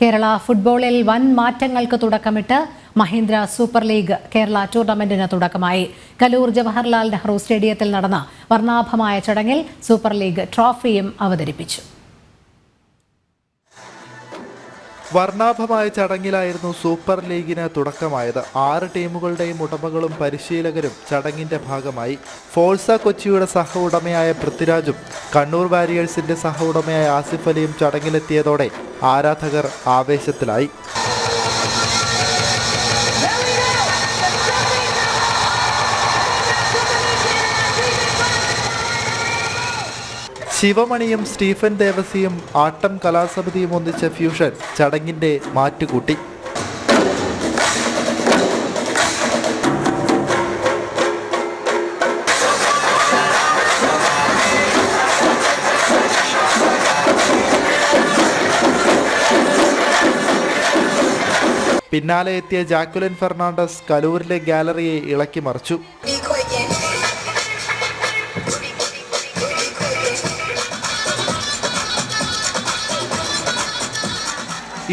കേരള ഫുട്ബോളിൽ വൻ മാറ്റങ്ങൾക്ക് തുടക്കമിട്ട് മഹീന്ദ്ര സൂപ്പർ ലീഗ് കേരള ടൂർണമെന്റിന് തുടക്കമായി. കലൂർ ജവഹർലാൽ നെഹ്റു സ്റ്റേഡിയത്തിൽ നടന്ന വർണാഭമായ ചടങ്ങിൽ സൂപ്പർ ലീഗ് ട്രോഫിയും അവതരിപ്പിച്ചു. വർണാഭമായ ചടങ്ങിലായിരുന്നു സൂപ്പർ ലീഗിന് തുടക്കമായത്. ആറ് ടീമുകളുടെയും ഉടമകളും പരിശീലകരും ചടങ്ങിന്റെ ഭാഗമായി. ഫോഴ്സ കൊച്ചിയുടെ സഹ ഉടമയായ പൃഥ്വിരാജും കണ്ണൂർ വാരിയേഴ്സിന്റെ സഹ ഉടമയായ ആസിഫ് അലിയും ചടങ്ങിലെത്തിയതോടെ ആരാധകർ ആവേശത്തിലായി. ശിവമണിയും സ്റ്റീഫൻ ദേവസിയും ആട്ടം കലാസമിതിയും ഒന്നിച്ച ഫ്യൂഷൻ ചടങ്ങിന്റെ മാറ്റുകൂട്ടി. പിന്നാലെ എത്തിയ ജാക്കുലിൻ ഫെർണാണ്ടസ് കലൂരിലെ ഗാലറിയെ ഇളക്കി മറിച്ചു.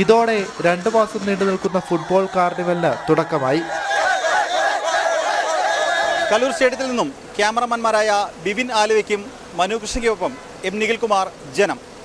ഇതോടെ രണ്ടു മാസം നീണ്ടു നിൽക്കുന്ന ഫുട്ബോൾ കാർണിവലിന് തുടക്കമായി. കലൂർ സ്റ്റേഡിയത്തിൽ നിന്നും ക്യാമറമാൻമാരായ ബിപിൻ ആലുവയ്ക്കും മനു കൃഷ്ണയ്ക്കൊപ്പം എം നിഖിൽകുമാർ ജനം.